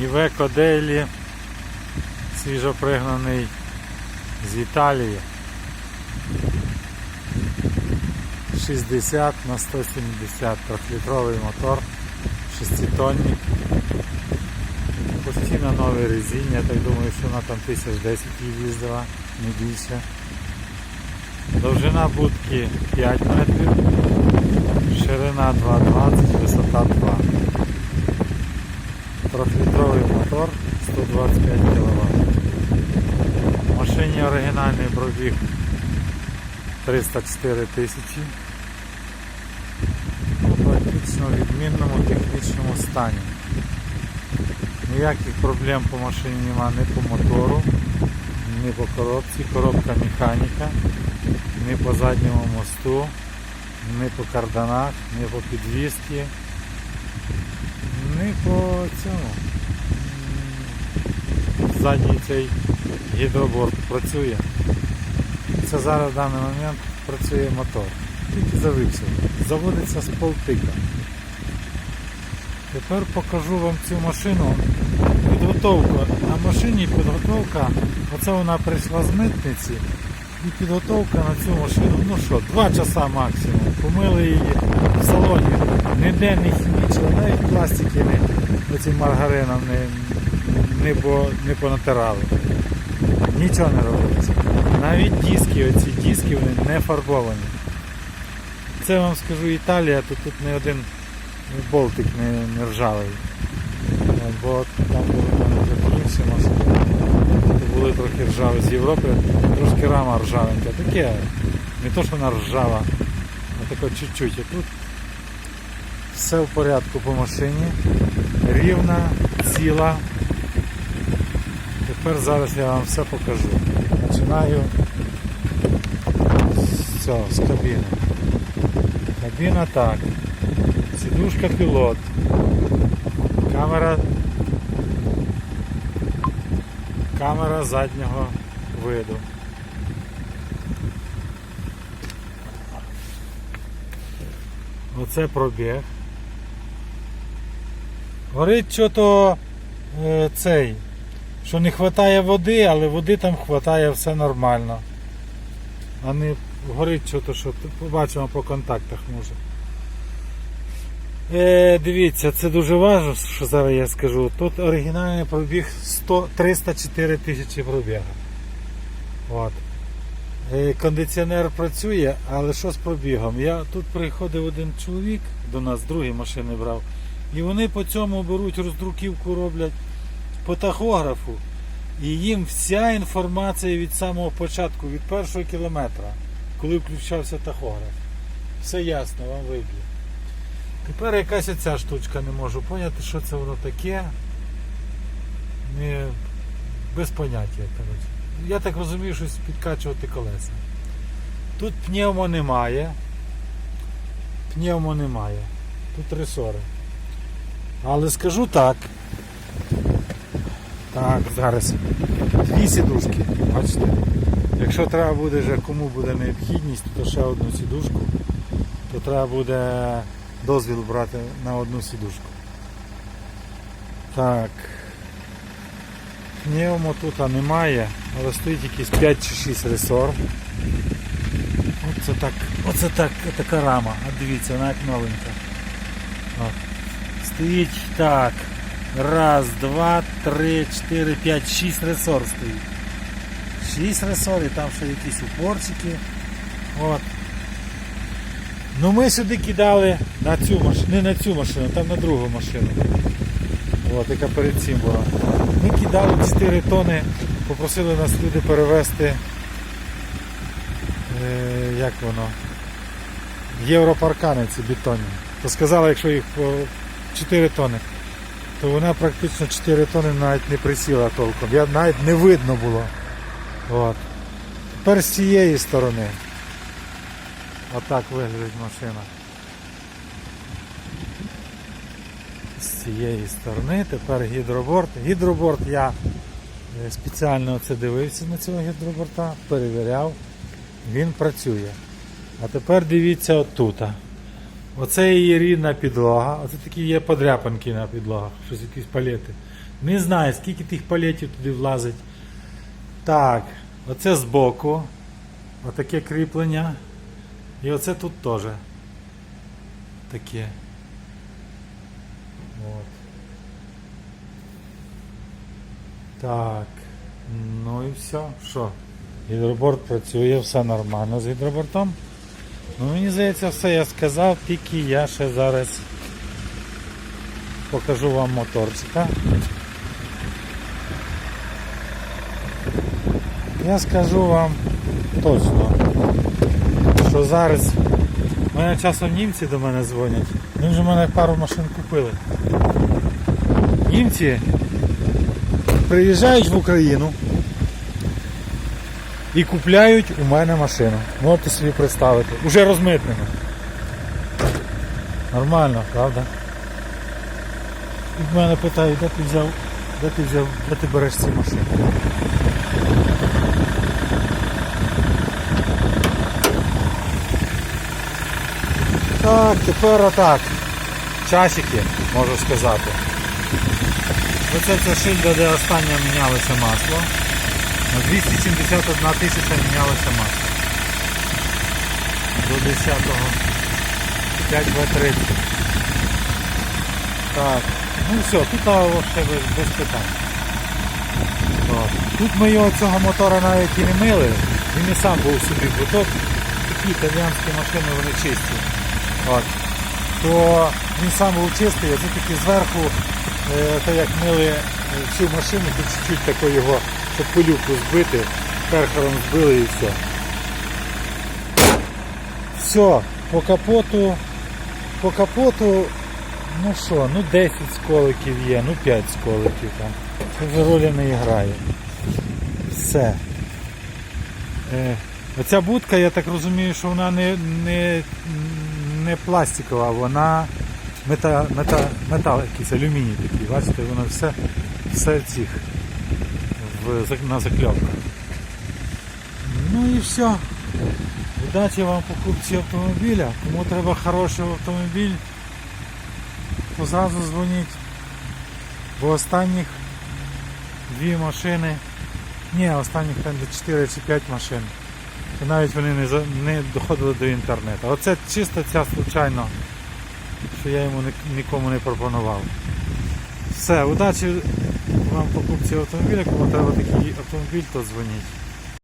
Івеко Дейлі, свіжопригнаний з Італії. 60 на 170 трьохлітровий мотор, 6-тонник. Постійно новий резині, я так думаю, що вона там 1010 її їздила, не більше. Довжина будки 5 метрів, ширина 2,20, висота 2. Трьохлітровий мотор 125 кВт. В машині оригінальний пробіг 304 тисячі. У практично відмінному технічному стані. Ніяких проблем по машині нема ні по мотору, ні по коробці, коробка механіка, ні по задньому мосту, ні по карданах, ні по підвісці, ні по цьому. Задній цей гідроборд працює. Це зараз в даний момент працює мотор. Тільки завився. Заводиться з полтика. Тепер покажу вам цю машину. Підготовка. На машині підготовка. Оце вона прийшла з митниці. І підготовка на цю машину, ну що, 2 часа максимум. Помили її в салоні. Ніде не хімічили, навіть пластики не, оцим маргарином не, не, по, не понатирали. Нічого не робиться. Навіть диски, оці диски вони не фарбовані. Це вам скажу Італія, то тут не один болтик не, не ржавий. Бо там були вже. То були трохи ржаві з Європи, трошки рама ржавенька. Таке, не то, що вона ржава, а таке чуть-чуть. А тут все в порядку по машині. Рівна, ціла. Тепер зараз я вам все покажу. Починаю з цього, з кабіни. Кабіна так. Сідушка пілот. Камера. Камера заднього виду. Оце пробіг. Горить що-то е, цей, що не вистачає води, але води там вистачає все нормально. А не горить що-то, що побачимо по контактах може. Е, дивіться, це дуже важливо, що зараз я скажу. Тут оригінальний пробіг 100, 304 тисячі пробіга. От. Е, кондиціонер працює, але що з пробігом? Я тут приходив один чоловік до нас, з другої машини брав, і вони по цьому беруть роздруківку, роблять по тахографу. І їм вся інформація від самого початку, від першого кілометра, коли включався тахограф. Все ясно, вам виб'є. Тепер якась оця штучка не можу поняти, що це воно таке. Не... Без поняття, коротше. Я так розумію, щось підкачувати колеса. Тут пневмо немає. Пневмо немає. Тут ресори. Але скажу так. Так, зараз. Дві сідушки, бачите. Якщо треба буде вже кому буде необхідність, то ще одну сідушку, то треба буде дозвіл брати на одну сідушку. Так. Пневмо тут немає, але стоїть якийсь 5 чи 6 ресор. Оце так, оце так, така рама. А дивіться, вона як новенька. От. Стоїть так. Раз, два, три, чотири, п'ять, шість ресор стоїть. Шість ресор і там ще якісь упорчики. От. Ну ми сюди кидали на цю машину, не на цю машину, там на другу машину. От, яка перед цим була. Ми кидали 4 тони, попросили нас люди перевезти, е, як воно, європаркани ці бетонні. То сказали, якщо їх по 4 тони, то вона практично 4 тони навіть не присіла толком. Я навіть не видно було. От. Тепер з цієї сторони. Отак виглядить машина. З цієї сторони, тепер гідроборт. Гідроборт я е, спеціально це дивився на цього гідроборта, перевіряв, він працює. А тепер дивіться отут. Оце її рідна підлога, оце такі є подряпинки на підлогах, щось якісь палети. Не знаю, скільки тих палетів туди влазить. Так, оце збоку. Отаке кріплення. І оце тут теж. Таке. От. Так. Ну і все. Що? Гідроборт працює, все нормально з гідробортом. Ну, мені здається, все я сказав, тільки я ще зараз покажу вам моторчика. Я скажу вам точно, що зараз у мене часом німці до мене дзвонять. Вони вже в мене пару машин купили. Німці приїжджають в Україну і купляють у мене машину. Можете собі представити. Уже розмитнено. Нормально, правда? І в мене питають, де ти взяв, де ти взяв, де ти береш ці машини. Так, тепер отак. Часики, можу сказати. Оце ця шильда, де останнє мінялося масло. На 271 тисяча мінялося масло. До 10-го. 5В30. Так. Ну все, тут ще без, без питань. От. Тут ми його цього мотора навіть і не мили. Він і сам був собі, бо тут такі італіянські машини вони чисті. От. То він сам був чистий, а це тільки зверху, е, так як мили е, цю машину, то чуть-чуть тако його, щоб пилюку збити, перхером збили і все. Все, по капоту, по капоту, ну що, ну 10 сколиків є, ну 5 сколиків там. Це вже ролі не грає. Все. Е, оця будка, я так розумію, що вона не, не, не пластикова, вона мета, мета, метал якийсь, алюміній такий, бачите, воно все, все цих на закльопках. Ну і все. Удачі вам покупці автомобіля. Кому треба хороший автомобіль, то зразу дзвоніть. Бо останніх дві машини, ні, останніх там де 4 чи 5 машин. То навіть вони не, не доходили до інтернету. Оце чисто ця случайно, що я йому нікому не пропонував. Все, удачі вам покупці автомобіля, кому треба такий автомобіль, то дзвоніть.